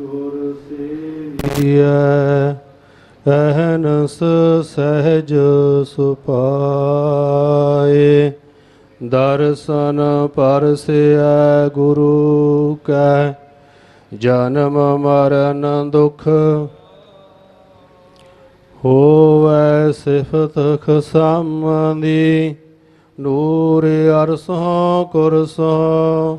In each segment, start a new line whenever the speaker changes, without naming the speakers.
ਗੁਰ ਸੇਵੀਐ। ਅਹਨਸ ਸਹਿਜ ਸੁਪਾਏ। ਦਰਸ਼ਨ ਪਰਸਿਐ ਗੁਰੂ ਕੈ। ਜਨਮ ਮਰਨ ਦੁਖ ਹੋਵੈ ਸਿਫਤ ਖਸਮਦੀ। ਨੂਰ ਅਰਸੋਂ ਕੁਰਸੋਂ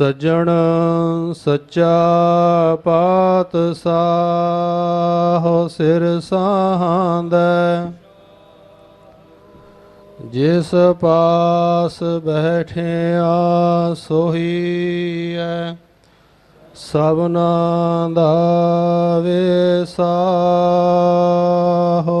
ਸੱਜਣ ਸੱਚਾ ਪਾਤ ਪਾਤਸ਼ਾਹ ਸਿਰ ਸਾਹਾਂਦਾ ਜਿਸ ਪਾਸ ਬੈਠਿਆ ਸੋਹੀਐ ਸਭਨਾ ਦਾ ਵੇਸਾ ਹੋ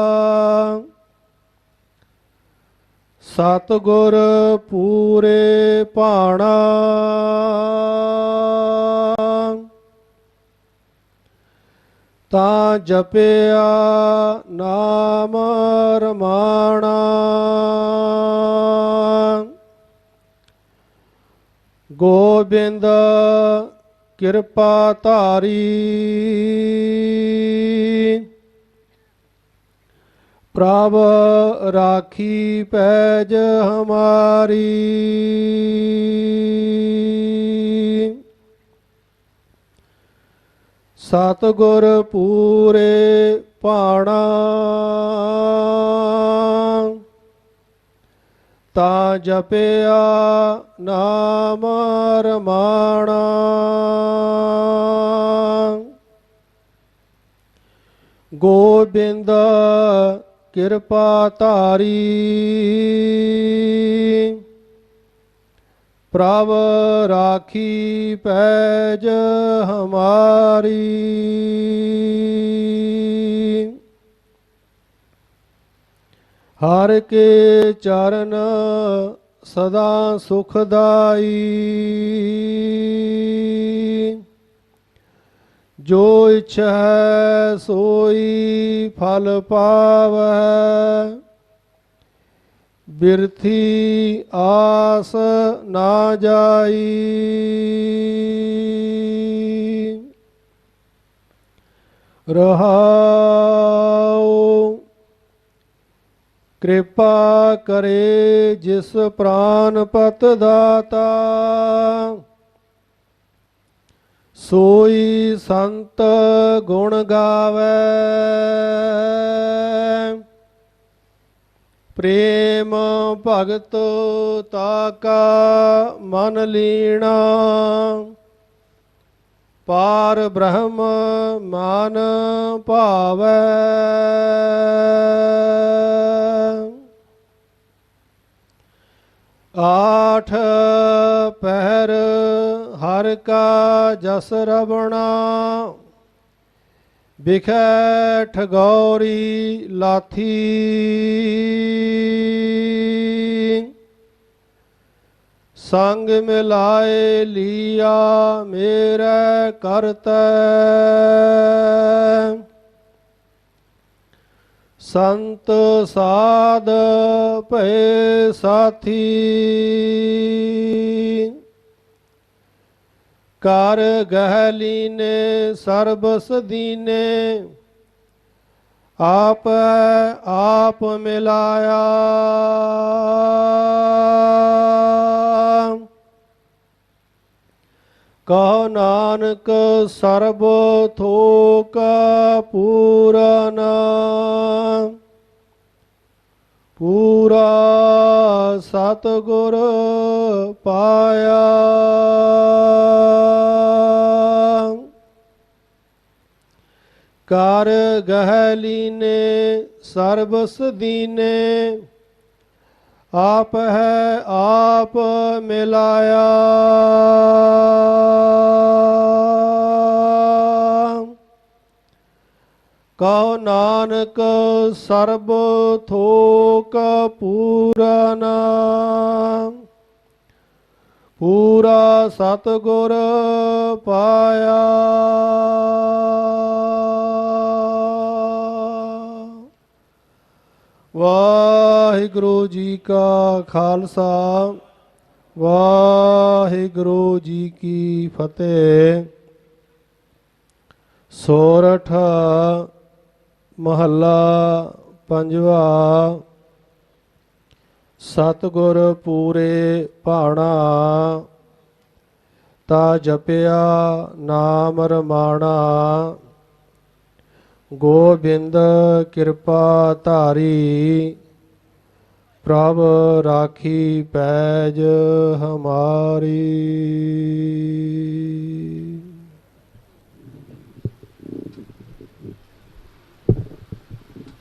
ਸਤਗੁਰ ਪੂਰੇ ਭਾਣਾ। ਤਾਂ ਜਪਿਆ ਨਾਮ ਰਮਾਣਾ। ਗੋਬਿੰਦ ਕਿਰਪਾ ਧਾਰੀ। ਪ੍ਰਭ ਰਾਖੀ ਪੈਜ ਹਮਾਰੀ। ਸਤਗੁਰ ਪੂਰੇ ਭਾਣਾ ਤਾਂ ਜਪਿਆ ਨਾਮ ਰਮਾਣਾ। ਗੋਬਿੰਦ ਕਿਰਪਾ ਧਾਰੀ। ਪ੍ਰਭ ਰਾਖੀ ਪੈਜ ਹਮਾਰੀ। ਹਰ ਕੇ ਚਰਨ ਸਦਾ ਸੁਖਦਾਈ ਜੋ ਇੱਛਾ ਹੈ ਸੋਈ ਫਲ ਪਾਵੈ ਬਿਰਥੀ ਆਸ ਨਾ ਜਾਈ। ਰਹਾਉ, ਕਿਰਪਾ ਕਰੇ ਜਿਸ ਪ੍ਰਾਨ ਪਤ ਦਾਤਾ। ਸੋਈ ਸੰਤ ਗੁਣ ਗਾਵੇ। ਪ੍ਰੇਮ ਭਗਤ ਤਾਕਾ ਮਨ ਲੀਣਾ। ਪਾਰ ਬ੍ਰਹਮ ਮਾਨ ਭਾਵੈ। ਆਠ ਪਹਿਰ ਹਰ ਕਾ ਜਸ ਰਵਣਾ ਬਿਖੈ ਠਗੌਰੀ ਲਾਥੀ। ਸੰਗ ਮਿਲਾਏ ਲੀਆ, ਮੇਰੇ ਕਰਤੈ। ਸੰਤ ਸਾਧ ਭਏ ਸਾਥੀ। ਕਰ ਗਹਿ ਲੀਨੇ ਸਰਬਸ ਦੀਨੇ, ਆਪ ਆਪ ਮਿਲਾਇਆ। ਕਹੋ ਨਾਨਕ, ਸਰਬ ਥੋਕ ਪੂਰਨ, ਪੂਰਾ ਸਤਿਗੁਰ ਪਾਇਆ। ਕਰ ਗਹਿ ਲੀਨੇ ਸਰਬਸ ਦੀਨੇ। ਆਪ ਹੈ ਆਪ ਮਿਲਾਇਆ। ਕਹੋ ਨਾਨਕ ਸਰਬ ਥੋਕ ਪੂਰਨ। ਪੂਰਾ ਸਤਿਗੁਰ ਪਾਇਆ ਵਾਹਿਗੁਰੂ ਜੀ ਕਾ ਖਾਲਸਾ, ਵਾਹਿਗੁਰੂ ਜੀ ਕੀ ਫਤਿਹ। ਸੋਰਠ ਮਹੱਲਾ ਪੰਜਵਾ, ਸਤਿਗੁਰ ਪੂਰੇ ਭਾਣਾ, ਤਾ ਜਪਿਆ ਨਾਮ ਰਮਾਣਾ। ਗੋਬਿੰਦ ਕਿਰਪਾ ਧਾਰੀ ਪ੍ਰਭ ਰਾਖੀ ਪੈਜ ਹਮਾਰੀ।